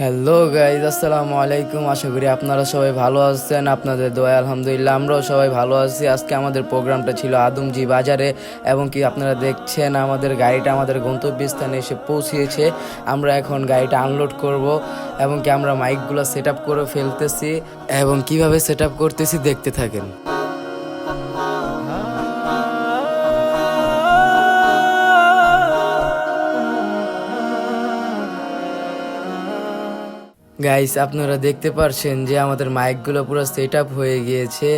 Hello guys আসসালামু আলাইকুম। আশা করি আপনারা সবাই ভালো আছেন, আপনাদের দোয়া, আলহামদুলিল্লাহ, আমরাও সবাই ভালো আছি। আজকে আমাদের প্রোগ্রামটা ছিল আদমজি বাজারে, এবং কি আপনারা দেখছেন, আমাদের গাড়িটা আমাদের গন্তব্যস্থানে এসে পৌঁছিয়েছে আমরা এখন গাড়িটা আনলোড করব, এবং কি আমরা মাইকগুলো সেট করে ফেলতেছি, এবং কীভাবে সেট করতেছি দেখতে থাকেন। গাইস আপনারা দেখতে পারছেন যে আমাদের মাইকগুলো পুরো সেট আপ হয়ে গিয়েছে।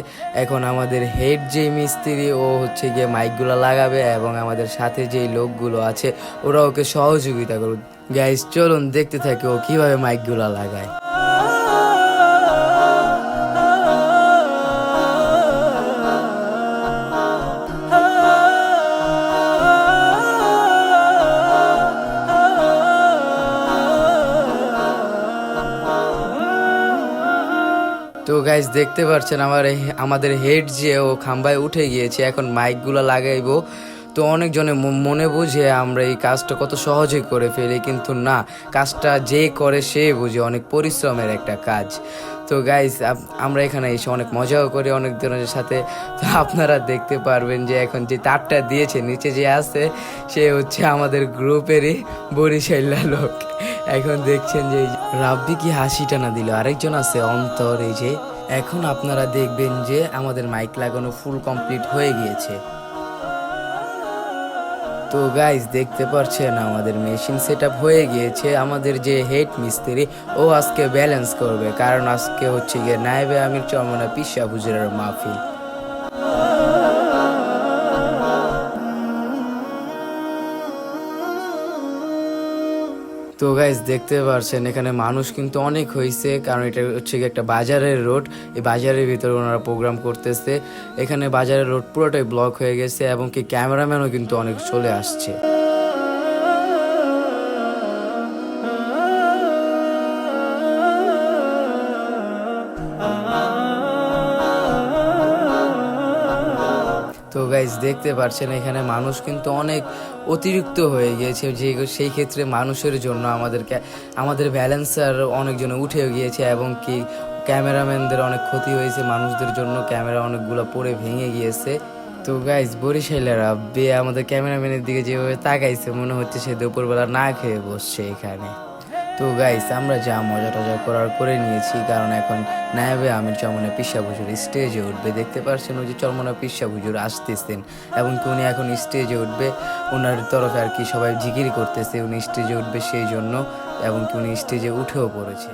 এখন আমাদের হেড যে মিস্ত্রি, ও হচ্ছে গিয়ে মাইকগুলো লাগাবে এবং আমাদের সাথে যেই লোকগুলো আছে, ওরা ওকে সহযোগিতা করুন গাইস চলুন দেখতে থাকে ও কীভাবে মাইকগুলো লাগায়। তো গাইজ দেখতে পাচ্ছেন আমার আমাদের হেড যে ও খাম্বায় উঠে গিয়েছে, এখন মাইকগুলো লাগাইবো। তো অনেকজনে মনে বুঝে আমরা এই কাজটা কত সহজে করে ফেলি, কিন্তু না, কাজটা যে করে সে বুঝে, অনেক পরিশ্রমের একটা কাজ। তো গাইজ আমরা এখানে এসে অনেক মজাও করি অনেক জনের সাথে। তো আপনারা দেখতে পারবেন যে এখন যে তারটা দিয়েছে, নিচে যে আছে, সে হচ্ছে আমাদের গ্রুপেরই বরিশাল্লা লোক এখন দেখছেন যে রাব্বি কি হাসিটা না দিল। আরেকজন আছে অন্তর, এই যে এখন আপনারা দেখবেন যে আমাদের মাইক লাগানো ফুল কমপ্লিট হয়ে গিয়েছে। তো গাইজ দেখতে পারছেন আমাদের মেশিন সেট হয়ে গিয়েছে। আমাদের যে হেড মিস্ত্রি ও আজকে ব্যালেন্স করবে। কারণ আজকে হচ্ছে গিয়ে নাইবে আমির চরমনা পিসা হুজুরের মাহফিল। তো গাইজ দেখতে পারছেন, এখানে মানুষ কিন্তু অনেক হয়েছে কারণ এটা হচ্ছে একটা বাজারের রোড এই বাজারের ভিতরে ওনারা প্রোগ্রাম করতেছে। এখানে বাজারের রোড পুরোটাই ব্লক হয়ে গেছে এবং কি ক্যামেরাম্যানও কিন্তু অনেক চলে আসছে। তো গাইজ দেখতে পাচ্ছেন এখানে মানুষ কিন্তু অনেক অতিরিক্ত হয়ে গিয়েছে। যে, সেই ক্ষেত্রে মানুষের জন্য আমাদেরকে, আমাদের ব্যালেন্সার অনেকজন উঠে গিয়েছে এবং কি ক্যামেরাম্যানদের অনেক ক্ষতি হয়েছে, মানুষদের জন্য ক্যামেরা অনেকগুলো পড়ে ভেঙে গিয়েছে। তো গাইজ বরিশালের বে আমাদের ক্যামেরাম্যানের দিকে যেভাবে তাকাইছে, মনে হচ্ছে সে দুপুরবেলা না খেয়ে বসছে এখানে। তো গাইস আমরা যা মজা টজা করার করে নিয়েছি, কারণ এখন নায়াবে আমির চমনে পিসা ভুজুর স্টেজে উঠবে। দেখতে পারছেন ওই যে চরমনা পিসা ভুজুর আসতেছেন এবং কি উনি এখন স্টেজে উঠবে। ওনার তরফে আর কি সবাই জিকির করতেছে, উনি স্টেজে উঠবে সেই জন্য এবং কি উনি স্টেজে উঠেও পড়েছে।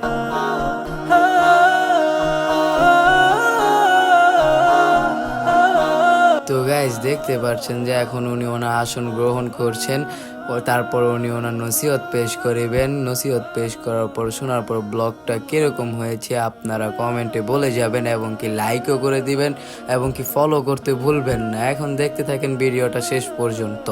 তো গাইজ দেখতে পাচ্ছেন যে এখন উনি ওনার আসন গ্রহণ করছেন। ও তারপর উনি ওনার নসিহত পেশ করিবেন। নসিহত পেশ করার পর, শোনার পর ব্লগটা কীরকম হয়েছে আপনারা কমেন্টে বলে যাবেন এবং কি লাইকও করে দিবেন এবং কি ফলো করতে ভুলবেন না। এখন দেখতে থাকেন ভিডিওটা শেষ পর্যন্ত।